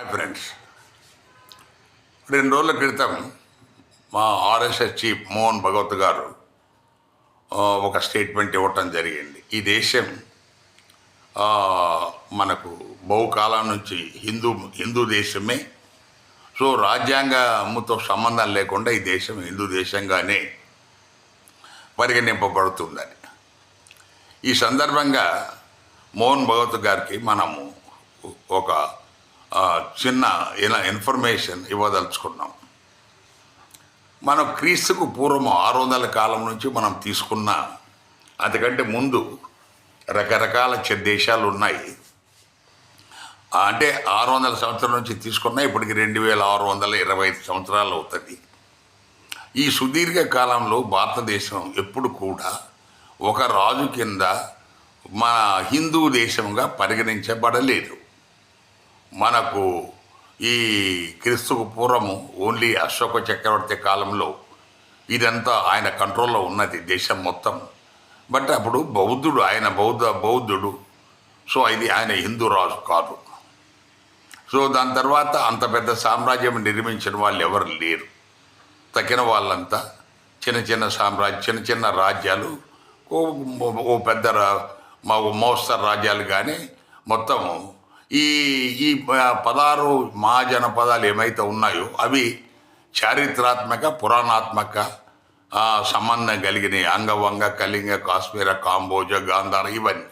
Hi friends రెండు రోజుల క్రితం మా ఆర్ఎస్ఎస్ చీఫ్ మోహన్ భగవత్ గారు ఒక స్టేట్మెంట్ ఇవ్వటం జరిగింది. ఈ దేశం మనకు బహుకాలం నుంచి హిందూ హిందూ దేశమే. సో రాజ్యాంగముతో సంబంధం లేకుండా ఈ దేశం హిందూ దేశంగానే పరిగణింపబడుతుందని. ఈ సందర్భంగా మోహన్ భగవత్ గారికి మనము ఒక చిన్న ఇలా ఇన్ఫర్మేషన్ ఇవ్వదలుచుకున్నాం. మనం క్రీస్తుకు పూర్వం ఆరు వందల కాలం నుంచి మనం తీసుకున్న అంతకంటే ముందు రకరకాల చె- దేశాలు ఉన్నాయి. అంటే ఆరు వందల సంవత్సరాల నుంచి తీసుకున్న ఇప్పటికి రెండు వేల ఆరు వందల ఇరవై ఐదు సంవత్సరాలు అవుతుంది. ఈ సుదీర్ఘ కాలంలో భారతదేశం ఎప్పుడు కూడా ఒక రాజు కింద మన హిందూ దేశంగా పరిగణించబడలేదు. మనకు ఈ క్రీస్తుకు పూర్వము ఓన్లీ అశోక చక్రవర్తి కాలంలో ఇదంతా ఆయన కంట్రోల్లో ఉన్నది దేశం మొత్తం. బట్ అప్పుడు బౌద్ధుడు ఆయన బౌద్ధ బౌద్ధుడు. సో ఇది ఆయన హిందూ రాజు కాదు. సో దాని తర్వాత అంత పెద్ద సామ్రాజ్యం నిర్మించిన వాళ్ళు ఎవరు లేరు. తగిన వాళ్ళంతా చిన్న చిన్న సామ్రాజ్యం చిన్న చిన్న రాజ్యాలు ఓ ఓ పెద్ద మా మోస్తరు రాజ్యాలు కానీ మొత్తము ఈ ఈ పదహారు మహాజనపదాలు ఏమైతే ఉన్నాయో అవి చారిత్రాత్మక పురాణాత్మక సంబంధం కలిగిన అంగవంగ కళింగ కాశ్మీర కాంబోజ గాంధార ఇవన్నీ.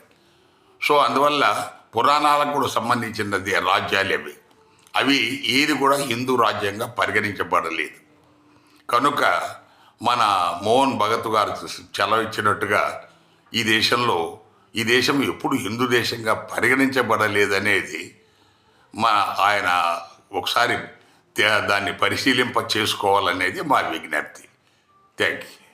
సో అందువల్ల పురాణాలకు కూడా సంబంధించినది రాజ్యాలు అవి. అవి ఏది కూడా హిందూ రాజ్యంగా పరిగణించబడలేదు. కనుక మన మోహన్ భగత్ గారు చలవిచ్చినట్టుగా ఈ దేశంలో ఈ దేశం ఎప్పుడు హిందూ దేశంగా పరిగణించబడలేదనేది మా ఆయన ఒకసారి దాన్ని పరిశీలింప చేసుకోవాలనేది మా విజ్ఞప్తి. Thank you.